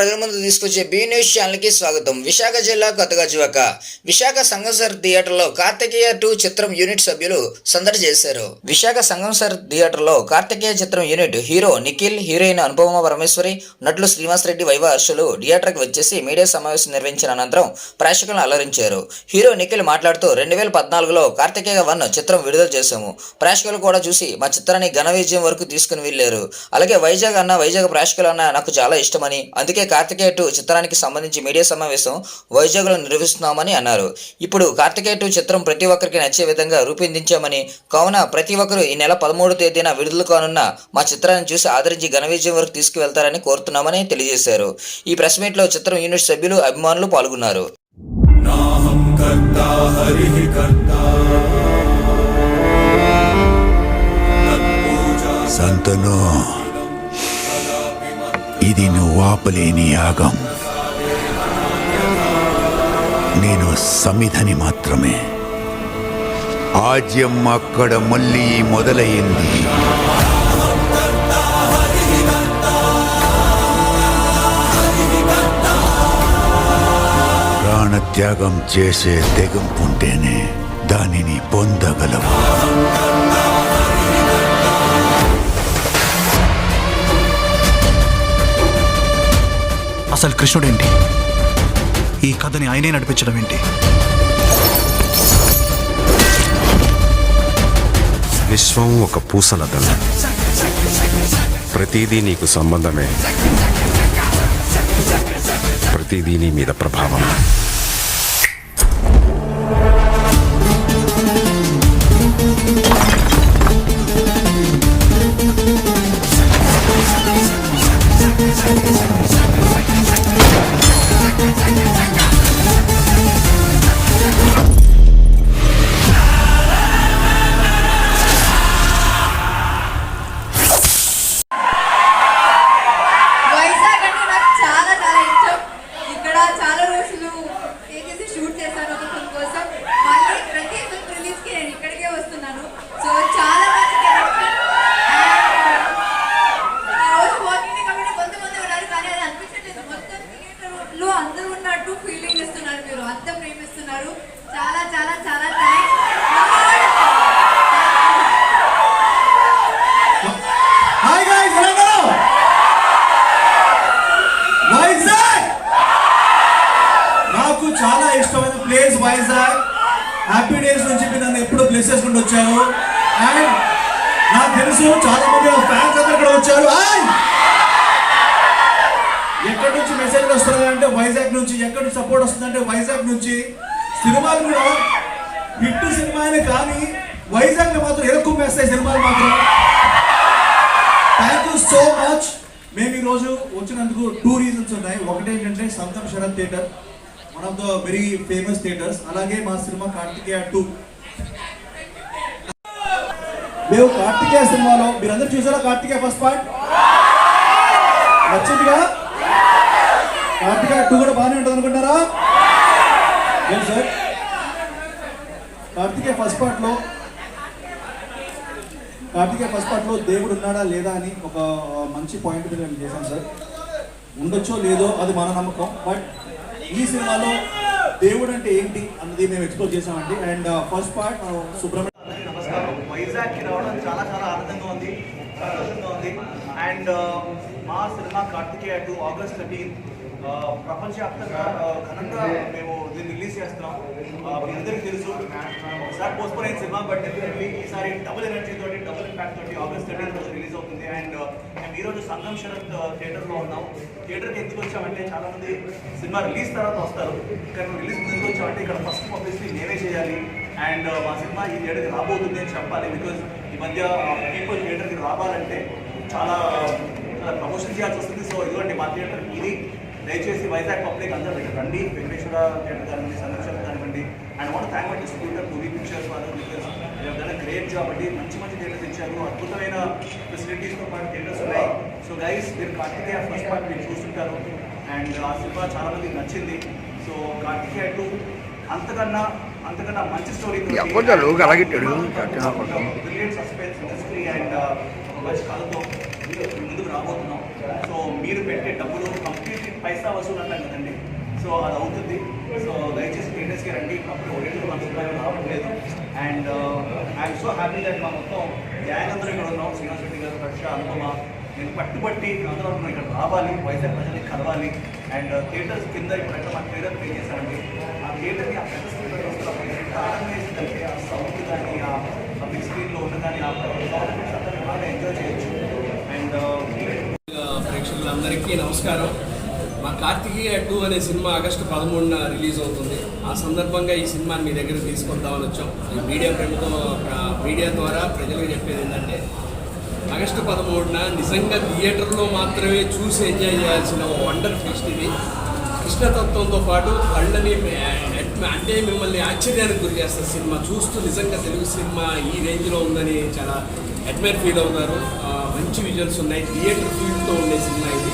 ప్రజల ముందు తీసుకొచ్చే బీ న్యూస్ ఛానల్కి స్వాగతం. విశాఖ జిల్లా కొత్తగా కొత్తగజువక విశాఖ సంగంసర్ థియేటర్లో కార్తికేయ టూ చిత్రం యూనిట్ సభ్యులు సందడి చేశారు. విశాఖ సంగంసర్ థియేటర్లో కార్తికేయ చిత్రం unit hero Nikhil heroine Anupama Parameswari నటులు శ్రీనివాస్ రెడ్డి వైవ హర్షులు థియేటర్కి వచ్చేసి మీడియా సమావేశం నిర్వహించిన అనంతరం ప్రేక్షకులను అలరించారు. హీరో నిఖిల్ మాట్లాడుతూ రెండు వేల పద్నాలుగులో కార్తికేయ వన్ చిత్రం విడుదల చేశాము. ప్రేక్షకులు కూడా చూసి మా చిత్రాన్ని ఘన విజయం వరకు తీసుకుని వెళ్ళారు. అలాగే వైజాగ్ అన్న వైజాగ్ ప్రేక్షకులు అన్న నాకు చాలా ఇష్టమని అందుకే కార్తికేయ టూ చిత్రానికి సంబంధించి మీడియా సమావేశం వైజాగ్లో నిర్వహిస్తున్నామని అన్నారు. ఇప్పుడు కార్తికేయ టూ చిత్రం ప్రతి ఒక్కరికి నచ్చే విధంగా రూపొందించామని కావున ప్రతి ఒక్కరూ ఈ నెల పదమూడు తేదీన విడుదల కానున్న మా చిత్రాన్ని చూసి ఆదరించి ఘన విజయం వరకు తీసుకువెళ్తారని కోరుతున్నామని తెలియజేశారు. ఈ ప్రెస్ మీట్లో చిత్రం యూనిట్ సభ్యులు అభిమానులు పాల్గొన్నారు. ఇది నువ్వు ఆపలేని యాగం. నేను సమిధని మాత్రమే. ఆజ్యం అక్కడ మళ్ళీ మొదలయ్యింది ప్రాణత్యాగం చేసే తెగంపుంటేనే దానిని పొందగలవు. అసలు కృష్ణుడేంటి? ఈ కథని ఆయనే నడిపించడం ఏంటి? విశ్వం ఒక పూసల దళం. ప్రతిదీ నీకు సంబంధమే. ప్రతిదీ నీ మీద ప్రభావం. అందరు ఎక్కడి నుంచి మెసేజ్ వస్తుంది అంటే వైజాగ్ నుంచి ఎక్కడి నుంచి సపోర్ట్ వస్తుందంటే వైజాగ్ నుంచి. సినిమాలు కూడా హిట్ సినిమానే కానీ వైజాగ్లో మాత్రం ఎక్కువ మెసేజ్ సినిమాలు మాత్రం. థ్యాంక్ యూ సో మచ్ మేము ఈరోజు వచ్చినందుకు టూ రీజన్స్ ఉన్నాయి. ఒకటి ఏంటంటే సంతం Sarath theatre one of the very famous theatres అలాగే మా సినిమా కార్తికేయ టూ మేము కార్తికేయ సినిమాలో మీరందరూ చూసారా కార్తికేయ ఫస్ట్ పార్ట్ నచ్చిందిగా కార్తికేయ టూ కూడా బాగానే ఉంటుంది అనుకుంటారా ఏం సార్ కార్తికేయ ఫస్ట్ పార్ట్లో కార్తికేయ ఫస్ట్ పార్ట్లో దేవుడు ఉన్నాడా లేదా అని ఒక మంచి పాయింట్ మీద మేము చేశాం సార్ ఉండొచ్చో లేదో అది మన నమ్మకం. బట్ ఈ సినిమాలో దేవుడు అంటే ఏంటి అన్నది మేము ఎక్స్ప్లోర్ చేసామండి అండ్ ఫస్ట్ పార్ట్ సుబ్రహ్మణ్యం వైజాగ్కి రావడం చాలా చాలా ఆనందంగా ఉంది సంతోషంగా ఉంది. అండ్ మా సినిమా కార్తికేయ టూ ఆగస్ట్ థర్టీన్ ప్రపంచవ్యాప్తంగా ఘనంగా మేము దీన్ని రిలీజ్ చేస్తున్నాం. మీ అందరికీ తెలుసు. ఒకసారి పోస్ట్పోన్ అయిన సినిమా బట్ డెఫినెట్లీ ఈసారి డబుల్ ఎనర్జీ తోటి డబుల్ ఇంపాక్ట్ తోటి ఆగస్ట్ థర్టీన్ రోజు రిలీజ్ అవుతుంది. అండ్ మేము ఈరోజు సంగం శరత్ థియేటర్లో ఉన్నాం. థియేటర్కి ఎందుకు వచ్చామంటే చాలామంది సినిమా రిలీజ్ తర్వాత వస్తారు. కానీ రిలీజ్ ఎందుకు వచ్చామంటే ఇక్కడ ఫస్ట్ పబ్లిసిటీ నేనే చేయాలి. అండ్ uh, మా సినిమా ఈ థియేటర్కి రాబోతుంది అని చెప్పాలి బికాజ్ ఈ మధ్య పీపుల్ థియేటర్కి రావాలంటే చాలా చాలా ప్రమోషన్ చేయాల్సి వస్తుంది. సో ఇదిగోండి మా థియేటర్ ఇది దయచేసి వైజాగ్ పబ్లిక్ అందరూ ఇక్కడ రండి. వెంకటేశ్వర థియేటర్ కానివ్వండి సందర్శన కానివ్వండి. And what thank and scooter movie pictures వాళ్ళు బికాస్ ఏదైనా గ్రేట్ జాబ్ అండి మంచి మంచి థియేటర్స్ ఇచ్చారు. అద్భుతమైన ఫెసిలిటీస్తో పాటు థియేటర్స్ ఉన్నాయి. సో గైస్ మీరు కార్తికేయ ఫస్ట్ పార్ట్ మీరు చూస్తుంటారు. అండ్ ఆ సినిమా చాలామంది నచ్చింది. సో కార్తికేయ టూ అంతకన్నా అంతకన్నా మంచి స్టోరీ అలాగే బ్రిలియంట్ సస్పెన్స్ ఇండస్ట్రీ అండ్ ఒక మంచి కథతో మీ ముందుకు రాబోతున్నాం. సో మీరు పెట్టే డబ్బులు కంప్లీట్ పైసా వసూలు అంటాం కదండి. సో అది అవుతుంది. సో దయచేసి థియేటర్స్కి రండి. అప్పుడు ఓరియంటల్ మన రూపాయలు రావట్లేదు. And I'm so happy that మా మొత్తం గ్యాంగ్ అందరూ ఇక్కడ ఉన్నాం శ్రీనివాస్ రెడ్డి గారు రక్ష అనుపమ నేను పట్టుబట్టి అందరూ మనం ఇక్కడ రావాలి వైజాగ్ ప్రజల్ని కలవాలి అండ్ థియేటర్స్ కింద ఇప్పుడైతే మా థియేటర్ పే చేశామండి ఆ థియేటర్ని ఆ పెద్ద స్క్రీన్ ఎంత ఆ సౌండ్ కానీ ఆ బిగ్ స్క్రీన్లో ఉన్న కానీ ఆ పర్ఫార్మెన్స్ బాగా ఎంజాయ్ చేయొచ్చు అండ్ ప్రేక్షకులందరికీ నమస్కారం. మా కార్తికేయ టూ అనే సినిమా ఆగస్టు పదమూడున రిలీజ్ అవుతుంది. ఆ సందర్భంగా ఈ సినిమాని మీ దగ్గర తీసుకొద్దామని వచ్చాం. ఈ మీడియా ప్రముఖం మీడియా ద్వారా ప్రజలకు చెప్పేది ఏంటంటే ఆగస్టు పదమూడున నిజంగా థియేటర్లో మాత్రమే చూసి ఎంజాయ్ చేయాల్సిన వండర్ ఫెస్ట్ ఇది. కృష్ణతత్వంతో పాటు కళ్ళని అంటే మిమ్మల్ని ఆశ్చర్యానికి గురి చేస్తారు సినిమా చూస్తూ నిజంగా తెలుగు సినిమా ఈ రేంజ్లో ఉందని చాలా అడ్మైర్ ఫీల్ అవుతారు. మంచి విజువల్స్ ఉన్నాయి. థియేటర్ ఫీల్డ్తో ఉండే సినిమా ఇది.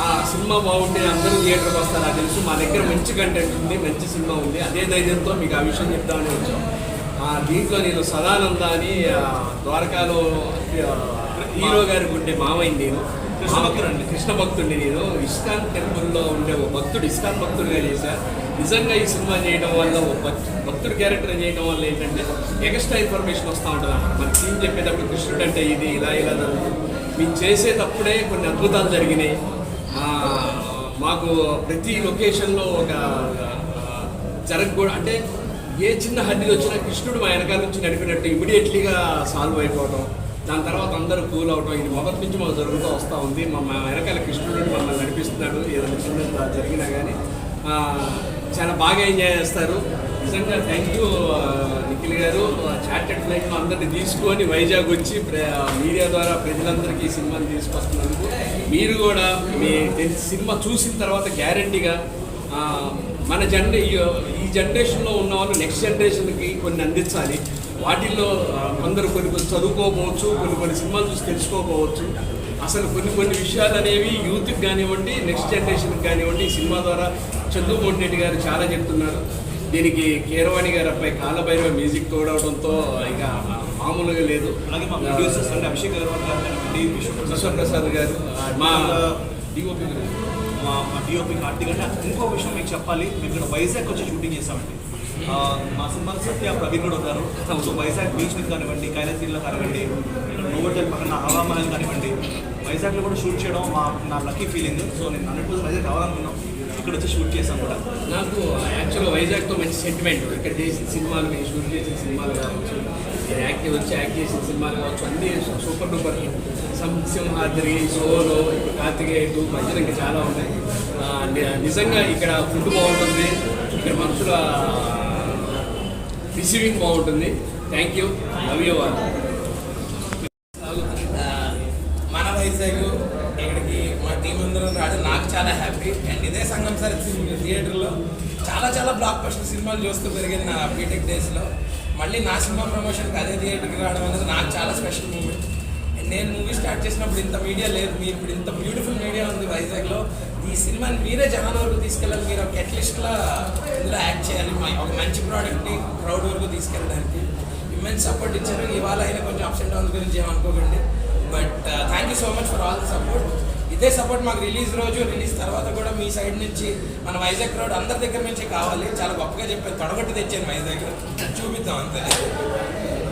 ఆ సినిమా బాగుంటే అందరూ థియేటర్కి వస్తారు నాకు తెలుసు. మా దగ్గర మంచి కంటెంట్ ఉంది మంచి సినిమా ఉంది. అదే ధైర్యంతో మీకు ఆ విషయం చెప్దామని వచ్చాం. ఆ, దీంట్లో నేను సదానంద అని ద్వారకాలో హీరో గారికి ఉండే మావయ్య నేను. కృష్ణ భక్తుడు అండి. కృష్ణ భక్తుడిని నేను. ఇస్కాన్ టెంపుల్లో ఉండే ఒక భక్తుడు ఇస్కాన్ భక్తుడిగా చేశాను నిజంగా ఈ సినిమా చేయడం వల్ల ఒక భక్- భక్తుడు క్యారెక్టర్ చేయడం వల్ల ఏంటంటే ఎక్స్ట్రా ఇన్ఫర్మేషన్ వస్తూ ఉంటుంది అన్నమాట. మన సీన్ చెప్పేటప్పుడు కృష్ణుడు అంటే ఇది ఇలా ఇలా మేము చేసేటప్పుడే కొన్ని అద్భుతాలు జరిగినాయి. మాకు ప్రతి లొకేషన్లో ఒక జరగకూడదు. అంటే ఏ చిన్న హద్ది వచ్చినా కృష్ణుడు మా వెనకాల నుంచి నడిపినట్టు ఇమీడియట్లీగా సాల్వ్ అయిపోవటం. దాని తర్వాత అందరూ కూల్ అవటం. ఇది మొదటి నుంచి మాకు జరుగుతూ వస్తూ ఉంది. మా వెనకాల కృష్ణుడు మమ్మల్ని నడిపిస్తున్నాడు. ఏదైనా చిన్న జరిగినా కానీ చాలా బాగా ఎంజాయ్ చేస్తారు. నిజంగా థ్యాంక్ యూ నిఖిల్ గారు. చార్టెడ్ ఫ్లైట్లో అందరినీ తీసుకొని వైజాగ్ వచ్చి మీడియా ద్వారా ప్రజలందరికీ ఈ సినిమాని తీసుకొస్తున్నందుకు. మీరు కూడా మీ సినిమా చూసిన తర్వాత గ్యారంటీగా మన జనరే ఈ జనరేషన్లో ఉన్న వాళ్ళు నెక్స్ట్ జనరేషన్కి కొన్ని అందించాలి. వాటిల్లో కొందరు కొన్ని కొన్ని చదువుకోకపోవచ్చు కొన్ని కొన్ని సినిమాలు చూసి తెలుసుకోకపోవచ్చు. అసలు కొన్ని కొన్ని విషయాలు అనేవి యూత్కి కానివ్వండి నెక్స్ట్ జనరేషన్కి కానివ్వండి ఈ సినిమా ద్వారా చంద్రమోహన్ రెడ్డి గారు చాలా చెప్తున్నారు. దీనికి కీరవాణి గారు అబ్బాయి కాలభైరవ మ్యూజిక్ తోడవడంతో ఇక మామూలుగా లేదు. అలాగే మా ప్రొడ్యూసర్స్ అంటే అభిషేక్ అగర్వాల్ గారు విశ్వప్రసాద్ గారు మా డిఓపి గారు. మా మా డిఓపి కార్తీక్ అంటే ఇంకో విషయం మీకు చెప్పాలి. మేము ఇక్కడ వైజాగ్ వచ్చి షూటింగ్ చేసామండి మా సినిమా సత్య ప్రవీణ్ కూడా ఉన్నారు సో వైజాగ్ బీచ్ మీద కానివ్వండి కైలాసీలో కానివ్వండి ఇక్కడ నోవోటల్ పక్కన హవా మహల్ కానివ్వండి వైజాగ్లో కూడా షూట్ చేయడం మా నా లక్కీ ఫీలింగ్. సో నేను హండ్రెడ్ పర్సెంట్ వైజాగ్ రావాలనుకున్నాం. ఇక్కడ వచ్చి షూట్ చేసాం కూడా. నాకు యాక్చువల్గా వైజాగ్తో మంచి సెంటిమెంట్ ఇక్కడ చేసిన సినిమాలు నేను షూట్ చేసిన సినిమాలు కావచ్చు నేను యాక్ట్ వచ్చి యాక్ట్ చేసిన సినిమాలు కావచ్చు అన్నీ సూపర్ డూపర్ సం- సింహాద్రి సోలో ఇప్పుడు కార్తికేయ టూ మధ్యన ఇంకా చాలా ఉన్నాయి. నిజంగా ఇక్కడ ఫుడ్ బాగుంటుంది. ఇక్కడ మనుషుల రిసీవింగ్ బాగుంటుంది. థ్యాంక్ యూ లవ్ యూ వాళ్ళు మన వైజాగ్ ఇక్కడికి మా టీం అందరం రావడం నాకు చాలా హ్యాపీ అండ్ ఇదే సంఘం సార్ థియేటర్లో చాలా చాలా బ్లాక్ బస్టర్ సినిమాలు చూస్తూ పెరిగింది నా బీటెక్ డేస్లో మళ్ళీ నా సినిమా ప్రమోషన్కి అదే థియేటర్కి రావడం అనేది నాకు చాలా స్పెషల్ మూమెంట్ అండ్ నేను మూవీ స్టార్ట్ చేసినప్పుడు ఇంత మీడియా లేదు మీరు ఇప్పుడు ఇంత బ్యూటిఫుల్ మీడియా ఉంది వైజాగ్లో. ఈ సినిమాని మీరే జనాల వరకు తీసుకెళ్ళాలి మీరు ఒక అట్లీస్ట్లా ఇందులో యాక్ట్ చేయాలి మా- ఒక మంచి ప్రోడక్ట్ని క్రౌడ్ వరకు తీసుకెళ్ళడానికి. ఇమెన్స్ సపోర్ట్ ఇచ్చారు. ఇవాళ అయినా కొంచెం అప్స్ అండ్ డౌన్స్ గురించి ఏమనుకోకండి. But thank you so much for all the support ఇదే సపోర్ట్ మాకు రిలీజ్ రోజు రిలీజ్ తర్వాత కూడా మీ సైడ్ నుంచి మన వైజాగ్ రోడ్ అందరి దగ్గర నుంచి కావాలి. చాలా గొప్పగా చెప్పారు. తొడగొట్టి తెచ్చాను వైజాగ్ చూపిద్దాం అంతే.